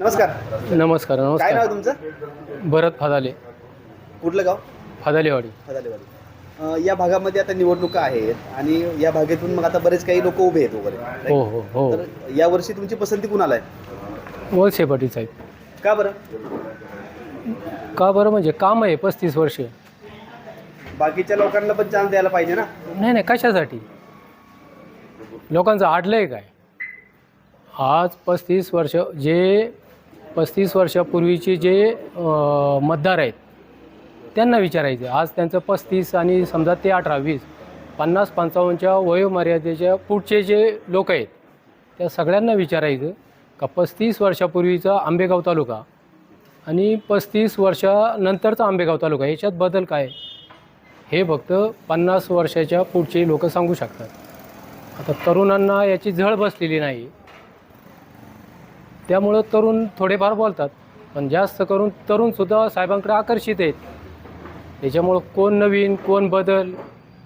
नमस्कार. नमस्कार काय नाव नमस्कार तुमचं? भरत फादाले. कुठलं गाव? फादालेवाडी. हदालेवाडी अं, या भागामध्ये आता निवडणुका आहेत आणि या भागातून मग आता बरेच काही लोक उभे आहेत वगैरे हो हो हो. तर यावर्षी तुमची पसंती कुणाला आहे? वळसे पाटील साहेब का बरं? का बरं म्हणजे काम आहे पस्तीस वर्ष. बाकीच्या लोकांना पण चान्स द्यायला पाहिजे ना? नाही नाही कशासाठी? लोकांचं आडलं आहे काय? आज पस्तीस वर्ष जे पस्तीस वर्षापूर्वीचे जे मतदार आहेत त्यांना विचारायचे. आज त्यांचं पस्तीस आणि समजा ते अठरा वीस पन्नास पंचावन्नच्या वयोमर्यादेच्या पुढचे जे लोक आहेत त्या सगळ्यांना विचारायचं का पस्तीस वर्षापूर्वीचा आंबेगाव तालुका आणि पस्तीस वर्षानंतरचा आंबेगाव तालुका याच्यात बदल काय? हे फक्त पन्नास वर्षाच्या पुढचे लोक सांगू शकतात. आता तरुणांना याची झळ बसलेली नाही. त्यामुळं तरुण थोडेफार बोलतात. पण जास्त करून तरुणसुद्धा साहेबांकडे आकर्षित आहेत. त्याच्यामुळं कोण नवीन कोण बदल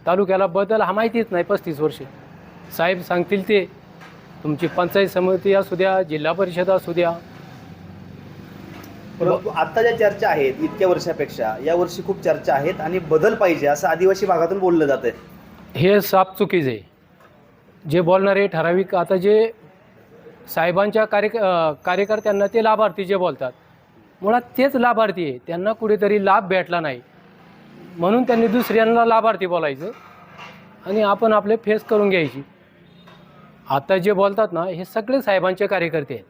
तालुक्याला बदल हा माहितीच नाही पस्तीस वर्षे. साहेब सांगतील ते. तुमची पंचायत समिती असू द्या जिल्हा परिषद असू द्या. परंतु आता ज्या चर्चा आहेत इतक्या वर्षापेक्षा या वर्षी खूप चर्चा आहेत आणि बदल पाहिजे असं आदिवासी भागातून बोललं जातं हे साप चुकीचं आहे. जे बोलणारे ठराविक आता जे साहेबांच्या कार्य कार्यकर्त्यांना ते लाभार्थी जे बोलतात मुळात तेच लाभार्थी आहे. त्यांना कुठेतरी लाभ भेटला नाही. म्हणून त्यांनी दुसऱ्यांना लाभार्थी बोलायचं आणि आपण आपले फेस करून घ्यायची. आता जे बोलतात ना हे सगळे साहेबांचे कार्यकर्ते आहेत.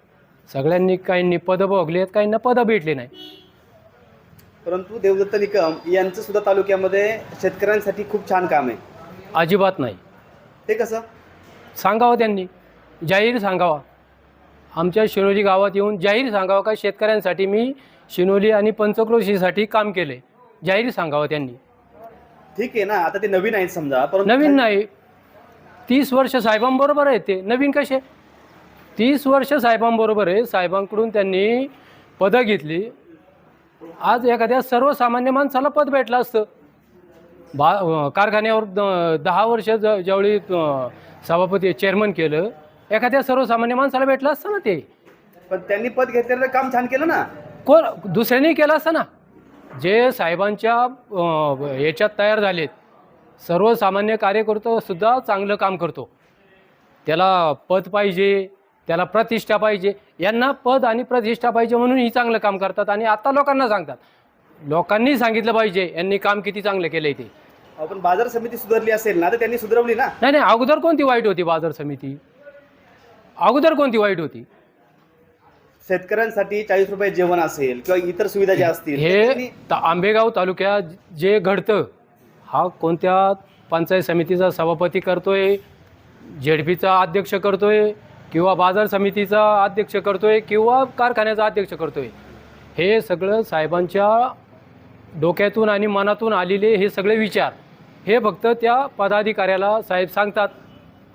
सगळ्यांनी काहींनी पदं भोगली आहेत काहींना पदं भेटली नाही परंतु देवदत्त निकम यांचं सुद्धा तालुक्यामध्ये शेतकऱ्यांसाठी खूप छान काम आहे. अजिबात नाही. ते कसं? सांगावं त्यांनी. जाहीर सांगावा. आमच्या शिनोली गावात येऊन जाहीर सांगावं का? शेतकऱ्यांसाठी मी शिनोली आणि पंचक्रोशीसाठी काम केले. जाहीर सांगावं त्यांनी. ठीक आहे ना आता ते नवीन आहेत समजा परंतु नवीन नाही. तीस वर्ष साहेबांबरोबर आहे ते. नवीन कसे? तीस वर्ष साहेबांबरोबर आहे. साहेबांकडून त्यांनी पदं घेतली. आज एखाद्या सर्वसामान्य माणसाला पद भेटलं असतं. बा कारखान्यावर द- दहा वर्ष ज ज्यावेळी अं, सभापती चेअरमन केलं एखाद्या सर्वसामान्य माणसाला भेटलं असतं ना ते. पण त्यांनी पद घेतलेलं काम छान केलं ना. कोण? दुसऱ्यांनी केलं असतं ना. जे साहेबांच्या अं, याच्यात तयार झालेत सर्वसामान्य कार्यकर्ता सुद्धा चांगलं काम करतो. त्याला पद पाहिजे त्याला प्रतिष्ठा पाहिजे यांना पद आणि प्रतिष्ठा पाहिजे म्हणून ही चांगलं काम करतात आणि आता लोकांना सांगतात. लोकांनी सांगितलं पाहिजे यांनी काम किती चांगलं केलं ते. आपण बाजार समिती सुधारली असेल ना तर त्यांनी सुधारवली ना. नाही नाही अगोदर कोणती वाईट होती बाजार समिती? अगोदर कोणती वाईट होती? शेतकऱ्यांसाठी चाळीस रुपये जेवण असेल किंवा इतर सुविधा ज्या असतील हे त- आंबेगाव तालुक्यात जे घडतं हा कोणत्या पंचायत समितीचा सभापती करतोय झेडपीचा अध्यक्ष करतोय किंवा बाजार समितीचा अध्यक्ष करतोय किंवा कारखान्याचा अध्यक्ष करतोय हे सगळं साहेबांच्या डोक्यातून आणि मनातून आलेले हे सगळे विचार हे फक्त त्या पदाधिकाऱ्याला साहेब सांगतात.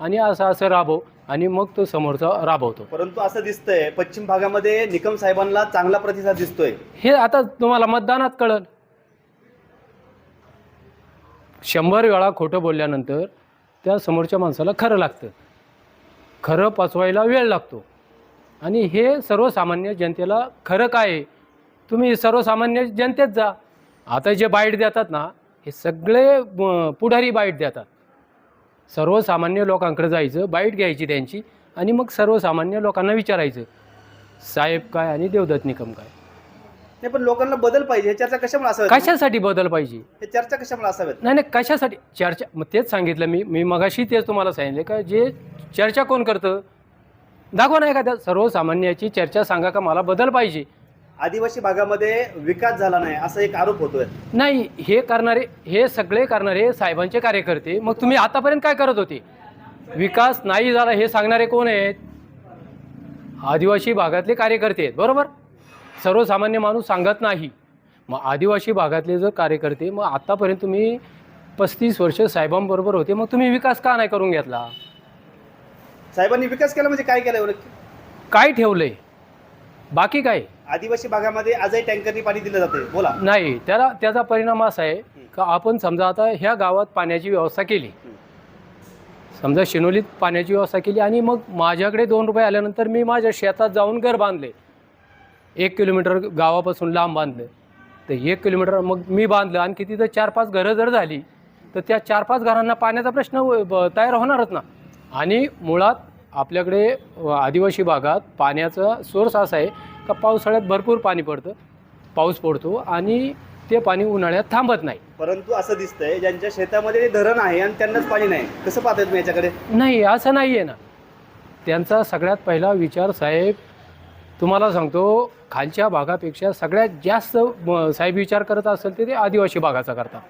आणि असं असं राबव आणि मग तो समोरचा राबवतो. परंतु असं दिसतंय पश्चिम भागामध्ये निकम साहेबांना चांगला प्रतिसाद दिसतोय. हे आता तुम्हाला मतदानात कळल. शंभर वेळा खोटं बोलल्यानंतर त्या समोरच्या माणसाला खरं लागतं. खरं पचवायला वेळ लागतो. आणि हे सर्वसामान्य जनतेला खरं काय आहे? तुम्ही सर्वसामान्य जनतेत जा. आता जे बाईट देतात ना हे सगळे पुढारी बाईट देतात. सर्वसामान्य लोकांकडे जायचं बाईट घ्यायची त्यांची आणि मग सर्वसामान्य लोकांना विचारायचं साहेब काय आणि देवदत्त निकम काय? नाही पण लोकांना बदल पाहिजे हे चर्चा कशामुळे असाव्यात कशासाठी बदल पाहिजे? हे चर्चा कशामुळे असाव्यात नाही नाही कशासाठी? चर्चा मग तेच सांगितलं मी मी मगाशी तेच तुम्हाला सांगितलं का जे चर्चा कोण करतं? दाखवा नाही का त्या सर्वसामान्याची चर्चा सांगा का मला बदल पाहिजे. आदिवासी भागामध्ये विकास झाला नाही असा एक आरोप होतोय. नाही हे करणारे हे सगळे करणारे साहेबांचे कार्यकर्ते मग तुम्ही आतापर्यंत काय करत होते? विकास नाही झाला हे सांगणारे कोण आहेत? आदिवासी भागातले कार्यकर्ते आहेत बरोबर? सर्वसामान्य माणूस सांगत नाही. मग आदिवासी भागातले जर कार्यकर्ते मग आत्तापर्यंत तुम्ही पस्तीस वर्ष साहेबांबरोबर होते मग तुम्ही विकास का नाही करून घेतला? साहेबांनी विकास केला म्हणजे काय केलं काय ठेवलंय? बाकी काय? आदिवासी भागामध्ये आजही टँकरनी पाणी दिलं जाते बोला. नाही त्याला त्याचा परिणाम असा आहे का आपण समजा आता ह्या गावात पाण्याची व्यवस्था केली. समजा शिनोलीत पाण्याची व्यवस्था केली आणि मग माझ्याकडे दोन रुपये आल्यानंतर मी माझ्या शेतात जाऊन घर बांधले. एक किलोमीटर गावापासून लांब बांधलं. तर एक किलोमीटर मग मी बांधलं आणखी तिथं चार पाच घरं जर झाली तर त्या चार पाच घरांना पाण्याचा प्रश्न तयार होणारच ना. आणि मुळात आपल्याकडे आदिवासी भागात पाण्याचा सोर्स असा आहे का पावसाळ्यात भरपूर पाणी पडतं पाऊस पडतो आणि ते पाणी उन्हाळ्यात थांबत नाही. परंतु असं दिसतंय ज्यांच्या शेतामध्ये धरण आहे आणि त्यांनाच पाणी नाही. कसं पाहताय तुम्ही याच्याकडे? नाही असं नाही आहे ना. त्यांचा सगळ्यात पहिला विचार साहेब तुम्हाला सांगतो खालच्या भागापेक्षा सगळ्यात जास्त म, साहेब विचार करत असेल ते ते आदिवासी भागाचा करतात.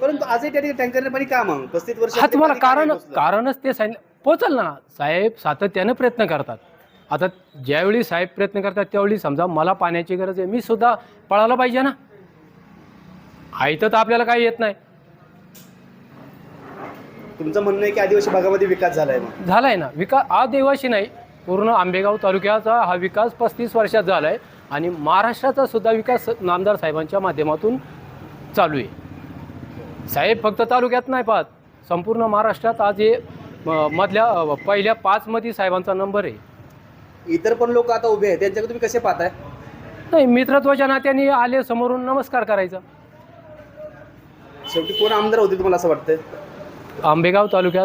परंतु आजही त्या ठिकाणी टँकरने पाणी का मग? पस्तीस वर्ष हा तुम्हाला कारण कारणच ते सांगितलं पोचल ना. साहेब सातत्यानं प्रयत्न करतात. आता ज्यावेळी साहेब प्रयत्न करतात त्यावेळी समजा मला पाण्याची गरज आहे मी सुद्धा पळायला पाहिजे ना. आयतं तर आपल्याला काही येत नाही. तुमचं म्हणणं आहे की आदिवासी भागामध्ये विकास झालाय मग? झाला आहे ना. विकास आदिवासी नाही पूर्ण आंबेगाव तालुक्याचा हा विकास पस्तीस वर्षात झाला आहे आणि महाराष्ट्राचा सुद्धा विकास नामदार साहेबांच्या माध्यमातून चालू आहे. साहेब फक्त तालुक्यात नाही पाहत संपूर्ण महाराष्ट्रात आज हे म- मधल्या पहिल्या पाचमध्ये साहेबांचा नंबर आहे. इतर पण लोक आता उभे आहेत. त्यांच्याकडे तुम्ही कसे पाहताय? नाही मित्रत्वाच्या नात्याने आले समोरून नमस्कार करायचा. शेवटी कोण आमदार होतील तुम्हाला असं वाटतंय? आंबेगाव तालुक्यात